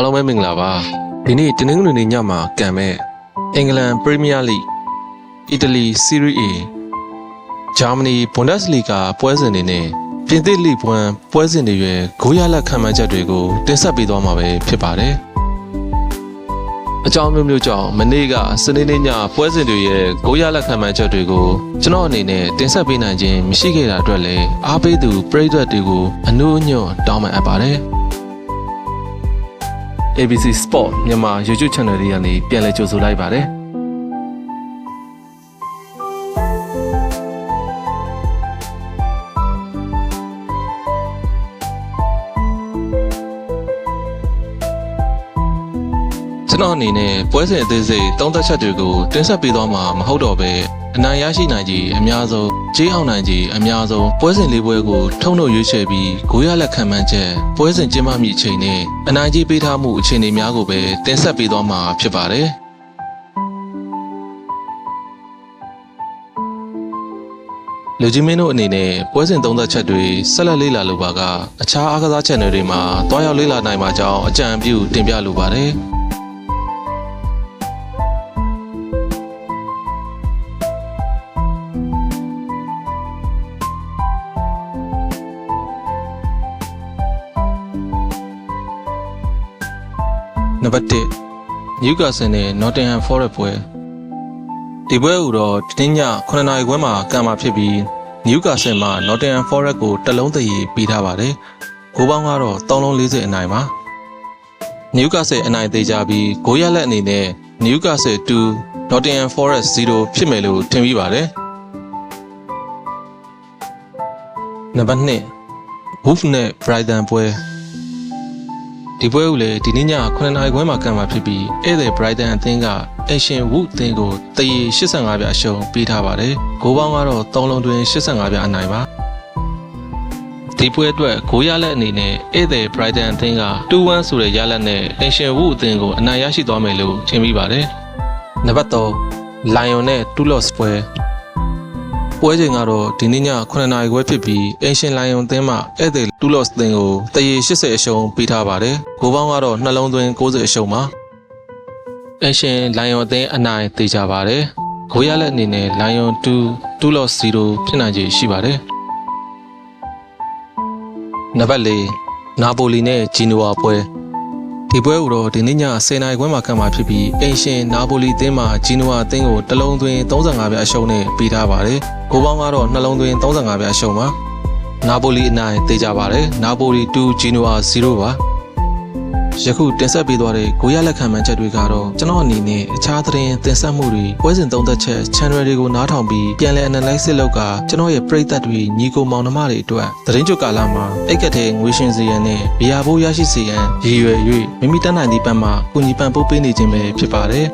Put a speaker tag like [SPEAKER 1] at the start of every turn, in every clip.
[SPEAKER 1] အားလုံးပဲမင်္ဂလာပါဒီနေ့တနင်္ဂနွေနေ့ညမှာကံမဲ့အင်္ဂလန်ပရီးမီးယားလိအီတလီစီးရီး A ဂျာမနီဘွန်ဒက်စလီဂါပွဲစဉ်တွေနဲ့ပြင်သစ်လိပွမ်ပွဲစဉ်တွေရဲ့ဂိုးရလက်ခံမှန်းချက်တွေကိုတင်ဆက်ပေးသွားမှာပဲဖြစ်ပါတယ်အကြောင်းမျိုးမျိုးကြောင့်မနေ့ကစနေနေ့ညပွဲစဉ်တွေရဲ့ဂိုးရလက်ခံမှန်းချက်တွေကိုကျွန်တော်အနေနဲ့တင်ဆက်ပေးနိုင်ခြင်းမရှိခဲ့တာအတွက်လည်းအားပေးသူပရိသတ်တွေကိုအနှိုးအညွတ်တောင်းပန်အပ်ပါတယ် ABC Sport မြန်မာ YouTube Channel လေးကနေပြန်လည်ကြိုဆိုလိုက်ပါတယ် ကျွန်တော်အနေနဲ့ပွဲစဉ်အသေးစိတ်တုံးသက်ချက်တွေကိုတင်ဆက်ပေးသွားမှာမဟုတ်တော့ပဲအနိုင်ရရှိနိုင်ကြီးအများဆုံးကြေးအောင်နိုင်ကြီးအများဆုံးပွဲစဉ်လေးပွဲကိုထုံထုတ်ရွေးချယ်ပြီးဂိုးရလက်ခံမှန်းချက်ပွဲစဉ်ကျင်းပမိအချိန်နဲ့အနိုင်ကြီးပေးထားမှုအခြေအနေများကိုပဲတင်ဆက်ပေးသွားမှာဖြစ်ပါတယ်လူကြီးမင်းတို့အနေနဲ့ပွဲစဉ်သုံးသက်ချက်တွေဆက်လက်လေ့လာလိုပါကအခြားအားကစား channel တွေမှာတွားရောက်လေ့လာနိုင်မှာကြောင်းအကြံပြုတင်ပြလိုပါတယ် နံပါတ်1နယူကာဆယ်နဲ့ Nottingham Forest ပွဲဒီပွဲကိုတော့ဒီနေ့ည9နာရီခွဲမှာကံမှာဖြစ်ပြီးနယူကာဆယ်မှာ Nottingham Forest ကိုတစ်လုံးတည်းပေးထားပါတယ်။ဂိုးပေါင်းကတော့3လုံး40အနိုင်ပါ။နယူကာဆယ်အနိုင်သေးကြပြီးဂိုးရလက်အနေနဲ့နယူကာဆယ်2 Nottingham Forest 0ဖြစ်မယ်လို့ထင်မိပါတယ်။နံပါတ်2 Wolves နဲ့ Brighton ပွဲ ဒီပွဲကိုလည်းဒီနေ့ည9နာရီခွဲမှာကံမှာဖြစ်ပြီးဧည့်သည် Brighton အသင်းက Asian Wood အသင်းကိုတရေ85ပြအရှုံးပေးထားပါတယ်။ဂိုးပေါင်းကတော့3လုံးတွင်85ပြအနိုင်ပါ။ဒီပွဲအတွက်ဂိုးရလက်အနေနဲ့ဧည့်သည် Brighton အသင်းက2-1ဆိုတဲ့ရလက်နဲ့ Asian Wood အသင်းကိုအနိုင်ရရှိသွားမယ်လို့ထင်မိပါတယ်။နံပါတ်3 Lion နဲ့ Toulouse ပွဲ ပွဲချိန်ကတော့ဒီနေ့ည9နာရီခွဲဖြစ်ပြီးအင်ရှင်လိုင်ယွန်အသင်းမှဧည့်သည်တူလော့စ်အသင်းကိုတရေ80အရှုံးပေးထားပါတယ်။ဂိုးပေါင်းကတော့နှလုံးသွင်း90အရှုံးပါ။အင်ရှင်လိုင်ယွန်အသင်းအနိုင်သေးကြပါတယ်။ဂိုးရလက်အနေနဲ့လိုင်ယွန်2တူလော့စ်0ဖြစ်နိုင်ခြေရှိပါတယ်။နံပါတ်4နာပိုလီနဲ့ဂျီနိုဝါပွဲ ဒီပွဲကိုတော့ဒီနေ့ည10:00နာရီခွဲမှာခံမှာဖြစ်ပြီးအင်ရှင်နာပိုလီအသင်းမှာဂျီနိုဝါအသင်းကိုတစ်လုံးသွင်း35ပြအရှုံးနဲ့ပေးထားပါတယ်။ဂိုးပေါင်းကတော့နှလုံးသွင်း35ပြအရှုံးပါ။နာပိုလီအနိုင်သေးကြပါတယ်။နာပိုလီ2ဂျီနိုဝါ0ပါ။ ယခုတင်ဆက်ပေးသွားတဲ့ဂိုးရလက်ခံမှန်းချက်တွေကတော့ကျွန်တော်အနေနဲ့အခြားသတင်းတင်ဆက်မှုတွေပွဲစဉ်သုံးသက်ချက် channel တွေကိုနားထောင်ပြီးပြန်လည် analysis လုပ်ကကျွန်တော်ရဲ့ပရိသတ်တွေညီကိုမောင်နှမတွေအတွက်သတင်းကြွကာလမှာအိတ်ကတဲ့ငွေရှင်စီရန်နဲ့ဘီယာဘိုးရရှိစီရန်ရည်ရွယ်၍မိမိတက်နိုင်သည့်ဘက်မှကူညီပံ့ပိုးပေးနေခြင်းပဲဖြစ်ပါတယ်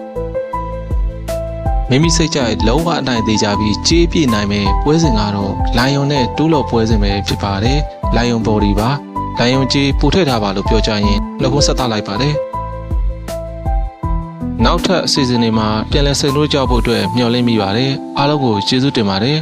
[SPEAKER 1] မိမိစိတ်ကြိုက်လုံးဝအနိုင်သေးကြပြီးကြေးပြည့်နိုင်မဲ့ပွဲစဉ်ကတော့လိုင်ယွန်နဲ့တူးလော်ပွဲစဉ်ပဲဖြစ်ပါတယ်လိုင်ယွန်ဘော် ဒီပါလိုင်ယွန်ကြေးပို့ထည့်ထားပါလို့ပြောကြရင်နှုတ်ဆက်သလိုက်ပါတယ်နောက်ထပ်အစီအစဉ်တွေမှာပြန်လည်ဆင်နွှဲကြဖို့အတွက်မျှော်လင့်မိပါတယ်အားလုံးကိုကျေးဇူးတင်ပါတယ်